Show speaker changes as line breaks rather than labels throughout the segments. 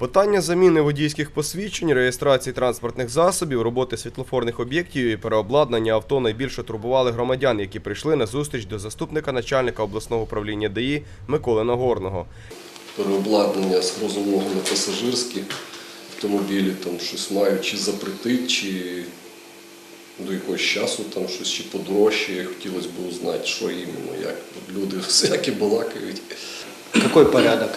Питання заміни водійських посвідчень, реєстрації транспортних засобів, роботи світлофорних об'єктів і переобладнання авто найбільше турбували громадян, які прийшли на зустріч до заступника начальника обласного управління ДАІ Миколи Нагорного.
переобладнання з грузового на пасажирські автомобілі, там щось мають чи запретити, чи до якогось часу там щось чи подорожче. Хотілося б узнати, що іменно, як люди всякі балакають.
Какой порядок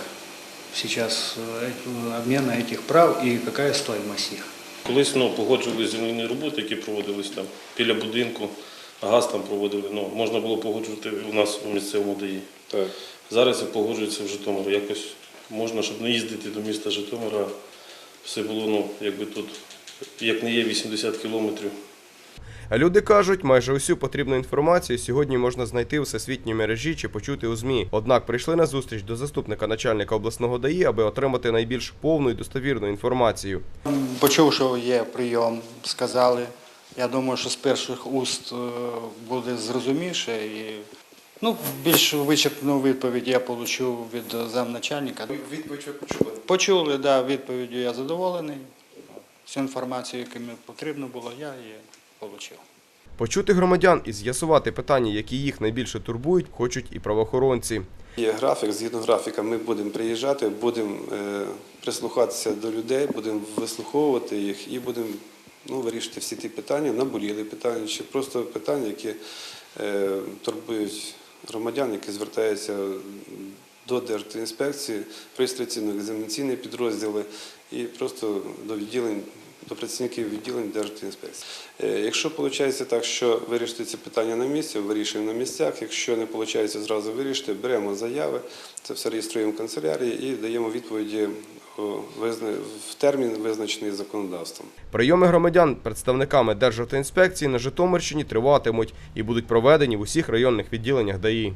сейчас э, э, обмена этих прав и какая стоимость их?
Колись ну, погоджували земляні роботи, які проводились там біля будинку, газ там проводили. Ну, можна було погоджувати у нас у місцевому ДАІ.
Так.
Зараз це погоджується в Житомиру. Якось можна, щоб не їздити до міста Житомира, все було, ну, якби тут, як не є 80 кілометрів.
А люди кажуть, майже усю потрібну інформацію сьогодні можна знайти у всесвітній мережі чи почути у ЗМІ. Однак прийшли на зустріч до заступника начальника обласного ДАІ, аби отримати найбільш повну і достовірну інформацію.
Почув, що є прийом, сказали. Я думаю, що з перших уст е, буде зрозуміше і ну, більш вичерпну відповідь я отримав від замначальника.
Відповідь ви почули.
Почули, да, відповіддю я задоволений. Всю інформацію, яку мені потрібно було, я її отримав.
Почути громадян і з'ясувати питання, які їх найбільше турбують, хочуть і правоохоронці.
Є графік, згідно графіка ми будемо приїжджати, будемо е, прислухатися до людей, будемо вислуховувати їх і будемо ну, вирішити всі ті питання, наболіли питання, чи просто питання, які е, турбують громадян, які звертаються до Держінспекції, реєстраційно-екзаменаційні підрозділи і просто до відділень. До працівників відділень Держінспекції. Е, Якщо виходить так, що вирішити ці питання на місці, вирішуємо на місцях. Якщо не виходить зразу вирішити, беремо заяви, це все реєструємо в канцелярії і даємо відповіді в термін, визначений законодавством.
Прийоми громадян представниками Державтоінспекції на Житомирщині триватимуть і будуть проведені в усіх районних відділеннях ДАІ.